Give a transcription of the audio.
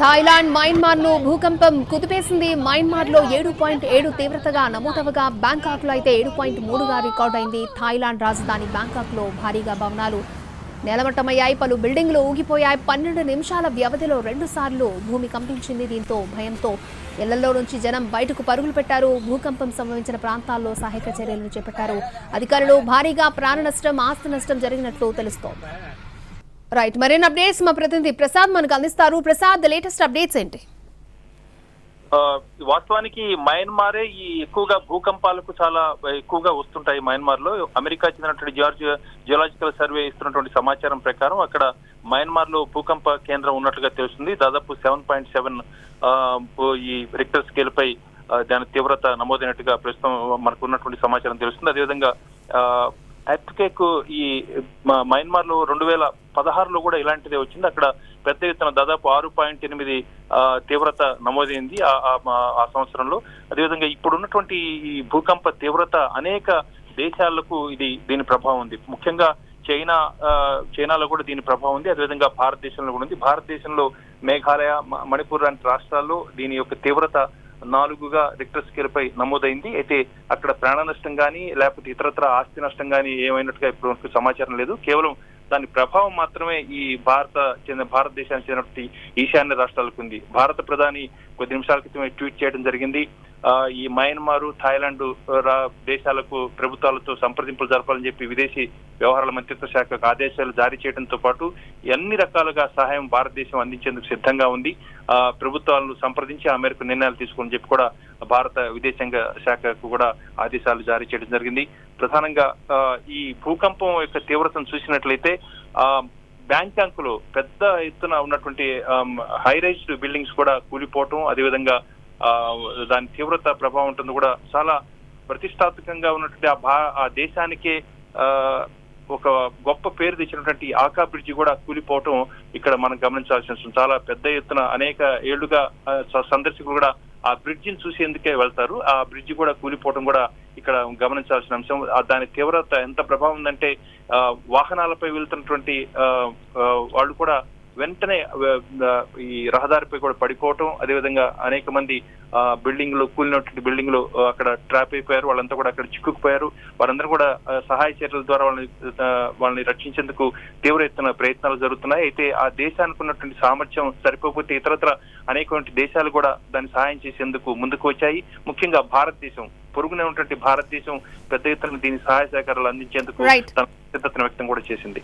Thailand మయన్మార్ను భూకంపం కుదిపేసింది. మయన్మార్లో ఏడు point ఏడు తీవ్రతగా నమోదవగా బ్యాంకాక్లో అయితే ఏడు పాయింట్ మూడుగా రికార్డైంది. థాయిలాండ్ రాజధాని బ్యాంకాక్లో భారీగా భవనాలు నేలమట్టమయ్యాయి. పలు బిల్డింగ్లు ఊగిపోయాయి. పన్నెండు నిమిషాల వ్యవధిలో రెండు సార్లు భూమి కంపించింది దీంతో భయంతో ఇళ్ళలో నుంచి జనం బయటకు పరుగులు పెట్టారు. భూకంపం సంభవించిన ప్రాంతాల్లో సహాయక చర్యలను చేపట్టారు. అధికారులు భారీగా ప్రాణ నష్టం ఆస్తి నష్టం జరిగినట్లు తెలుస్తోంది. రైట్ మరిన్ని అప్డేట్స్ మా ప్రతినిధి ప్రసాద్ మనకు అందిస్తారు. ప్రసాద్ లేటెస్ట్ అప్డేట్స్ ఏంటి? ఆ, వాస్తవానికి మయన్మారే ఈ ఎక్కువగా భూకంపాలకు చాలా ఎక్కువగా వస్తుంటాయి మయన్మార్లో అమెరికా చెందినటువంటి జార్జ్ జియోలాజికల్ సర్వే ఇస్తున్నటువంటి సమాచారం ప్రకారం అక్కడ మయన్మార్లో భూకంప కేంద్రం ఉన్నట్లుగా తెలుస్తుంది. దాదాపు సెవెన్ పాయింట్ సెవెన్ ఈ రిక్టర్ స్కేల్ పై దాని తీవ్రత నమోదైనట్టుగా ప్రస్తుతం మనకు ఉన్నటువంటి సమాచారం తెలుస్తుంది. అదేవిధంగా ఎర్త్కేక్ ఈ మయన్మార్లో రెండు వేల పదహారులో కూడా ఇలాంటిదే వచ్చింది. అక్కడ పెద్ద ఎత్తున దాదాపు ఆరు పాయింట్ ఎనిమిది ఆ, తీవ్రత నమోదైంది ఆ- ఆ సంవత్సరంలో. అదేవిధంగా ఇప్పుడున్నటువంటి ఈ భూకంప తీవ్రత అనేక దేశాలకు ఇది దీని ప్రభావం ఉంది. ముఖ్యంగా చైనా చైనాలో కూడా దీని ప్రభావం ఉంది. అదేవిధంగా భారతదేశంలో కూడా ఉంది. భారతదేశంలో మేఘాలయ మ- మణిపూర్ లాంటి రాష్ట్రాల్లో దీని యొక్క తీవ్రత నాలుగుగా రిక్టర్ స్కేల్ పై నమోదైంది. అయితే అక్కడ ప్రాణ నష్టం కానీ లేకపోతే ఇతరత్ర ఆస్తి నష్టం కానీ ఏమైనట్టుగా ఇప్పుడు సమాచారం లేదు. కేవలం దాని ప్రభావం మాత్రమే ఈ భారత చెందిన భారతదేశానికి చెందినటువంటి ఈశాన్య రాష్ట్రాలకు ఉంది. భారత ప్రధాని కొద్ది నిమిషాల క్రితమే ట్వీట్ చేయడం జరిగింది. ఆ, ఈ మయన్మారు థాయిలాండ్ రా- దేశాలకు ప్రభుత్వాలతో సంప్రదింపులు జరపాలని చెప్పి విదేశీ వ్యవహారాల మంత్రిత్వ శాఖకు ఆదేశాలు జారీ చేయడంతో పాటు అన్ని రకాలుగా సహాయం భారతదేశం అందించేందుకు సిద్ధంగా ఉంది. ఆ, ప్రభుత్వాలను సంప్రదించి ఆ మేరకు నిర్ణయాలు తీసుకుని చెప్పి కూడా భారత విదేశాంగ శాఖకు కూడా ఆదేశాలు జారీ చేయడం జరిగింది. ప్రధానంగా ఆ, ఈ భూకంపం యొక్క తీవ్రతను చూసినట్లయితే ఆ బ్యాంకాక్లో పెద్ద ఎత్తున ఉన్నటువంటి హై రైజ్డ్ బిల్డింగ్స్ కూడా కూలిపోవటం అదేవిధంగా ఆ, దాని తీవ్రత ప్రభావం ఉంటుంది కూడా చాలా ప్రతిష్టాత్మకంగా ఉన్నటువంటి ఆ భా ఆ దేశానికే ఆ, ఒక గొప్ప పేరు తెచ్చినటువంటి ఆకా బ్రిడ్జి కూడా కూలిపోవటం ఇక్కడ మనం గమనించాల్సిన చాలా పెద్ద ఎత్తున అనేక ఏళ్ళుగా సందర్శకులు కూడా ఆ బ్రిడ్జిని చూసేందుకే వెళ్తారు? ఆ బ్రిడ్జి కూడా కూలిపోవడం కూడా ఇక్కడ గమనించాల్సిన అంశం. దాని తీవ్రత ఎంత ప్రభావం ఉందంటే ఆ, వాహనాలపై వెళ్తున్నటువంటి ఆ, వాళ్ళు కూడా వెంటనే ఈ రహదారిపై కూడా పడిపోవటం అదేవిధంగా అనేక మంది ఆ, బిల్డింగ్లు కూలినటువంటి బిల్డింగ్లు ఆ, అక్కడ ట్రాప్ అయిపోయారు వాళ్ళంతా కూడా అక్కడ చిక్కుకుపోయారు. వారందరూ కూడా సహాయ చర్యల ద్వారా వాళ్ళని వాళ్ళని రక్షించేందుకు తీవ్ర ఎత్తున ప్రయత్నాలు జరుగుతున్నాయి. అయితే ఆ దేశానికి ఉన్నటువంటి సామర్థ్యం సరిపోకపోతే ఇతరత్ర అనేకటువంటి దేశాలు కూడా దాన్ని సహాయం చేసేందుకు ముందుకు వచ్చాయి. ముఖ్యంగా భారతదేశం పొరుగునే ఉన్నటువంటి భారతదేశం పెద్ద ఎత్తున దీని సహాయ సహకారాలు అందించేందుకు. తన సిద్ధతను వ్యక్తం కూడా చేసింది.